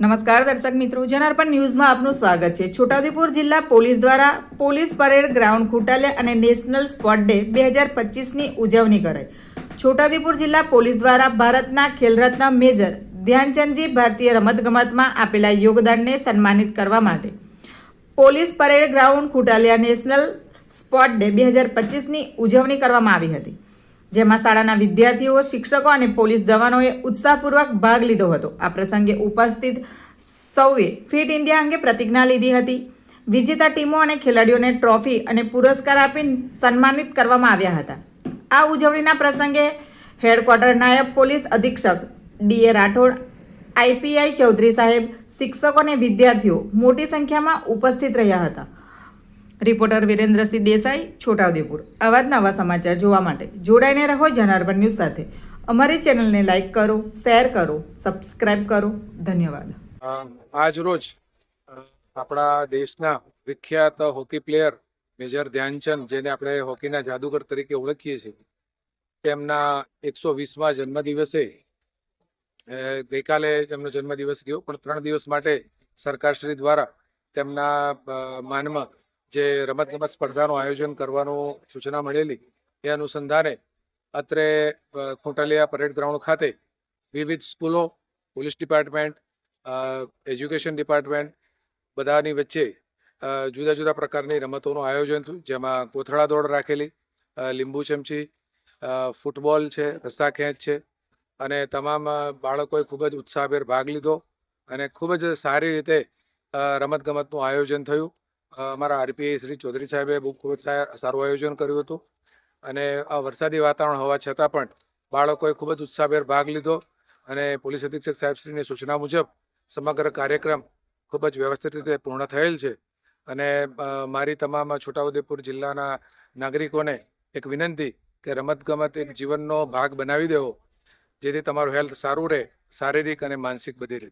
નમસ્કાર દર્શક મિત્રો, જનાર્પણ ન્યૂઝમાં આપનું સ્વાગત છે. છોટાઉદેપુર જિલ્લા પોલીસ દ્વારા પોલીસ પરેડ ગ્રાઉન્ડ ખુટાલે અને નેશનલ સ્પોર્ટ ડે બે હજાર પચીસની ઉજવણી કરાઈ. છોટાઉદેપુર જિલ્લા પોલીસ દ્વારા ભારતના ખેલરત્ન મેજર ધ્યાનચંદજી ભારતીય રમતગમતમાં આપેલા યોગદાનને સન્માનિત કરવા માટે police parade ground Khutaliya national sport day બે હજાર પચીસની ઉજવણી કરવામાં આવી હતી. જેમાં શાળાના વિદ્યાર્થીઓ, શિક્ષકો અને પોલીસ જવાનોએ ઉત્સાહપૂર્વક ભાગ લીધો હતો. આ પ્રસંગે ઉપસ્થિત સૌએ ફિટ ઇન્ડિયા અંગે પ્રતિજ્ઞા લીધી હતી. વિજેતા ટીમો અને ખેલાડીઓને ટ્રોફી અને પુરસ્કાર આપી સન્માનિત કરવામાં આવ્યા હતા. આ ઉજવણીના પ્રસંગે હેડક્વાર્ટર નાયબ પોલીસ અધિક્ષક ડીએ રાઠોડ આઈપીઆઈ ચૌધરી સાહેબ, શિક્ષકો અને વિદ્યાર્થીઓ મોટી સંખ્યામાં ઉપસ્થિત રહ્યા હતા. રિપોર્ટર વિરેન્દ્રસિંહ દેસાઈ, છોટાઉદેપુર. આવા જ નવા સમાચાર જોવા માટે જોડાઈને રહો જનાર્પણ ન્યૂઝ સાથે. અમારી ચેનલને લાઇક કરો, શેર કરો, સબસ્ક્રાઇબ કરો. ધન્યવાદ. આજ રોજ આપણા દેશના વિખ્યાત હોકી પ્લેયર મેજર ધ્યાનચંદ, જેને આપણે હોકીના જાદુગર તરીકે ઓળખીએ છીએ, તેમના એકસો વીસમાં જન્મદિવસે ગઈકાલે તેમનો જન્મદિવસ ગયો, પણ ત્રણ દિવસ માટે સરકારશ્રી દ્વારા તેમના માનમાં જે રમતગમત સ્પર્ધાનું આયોજન કરવાનું સૂચના મળેલી એ અનુસંધાને અત્રે અ, પરેડ ગ્રાઉન્ડ ખાતે વિવિધ સ્કૂલો પોલીસ ડિપાર્ટમેન્ટ એજ્યુકેશન ડિપાર્ટમેન્ટ બધાની વચ્ચે જુદા જુદા પ્રકારની રમતોનું આયોજન થયું. જેમાં કોથળા દોડ રાખેલી લીંબુ ચમચી ફૂટબોલ છે રસ્સા ખેંચ છે અને તમામ બાળકોએ ખૂબ જ ઉત્સાહભેર ભાગ લીધો અને ખૂબ જ સારી રીતે રમતગમતનું આયોજન થયું. અમારા આરપીઆઈ શ્રી ચૌધરી સાહેબે બહુ ખૂબ જ સારું આયોજન કર્યું હતું. અને આ વરસાદી વાતાવરણ હોવા છતાં પણ બાળકોએ ખૂબ જ ઉત્સાહભેર ભાગ લીધો અને પોલીસ અધિક્ષક સાહેબશ્રીની સૂચના મુજબ સમગ્ર કાર્યક્રમ ખૂબ જ વ્યવસ્થિત રીતે પૂર્ણ થયેલ છે. અને મારી તમામ છોટાઉદેપુર જિલ્લાના નાગરિકોને એક વિનંતી કે રમતગમત એક જીવનનો ભાગ બનાવી દેવો, જેથી તમારું હેલ્થ સારું રહે, શારીરિક અને માનસિક બધી રીતે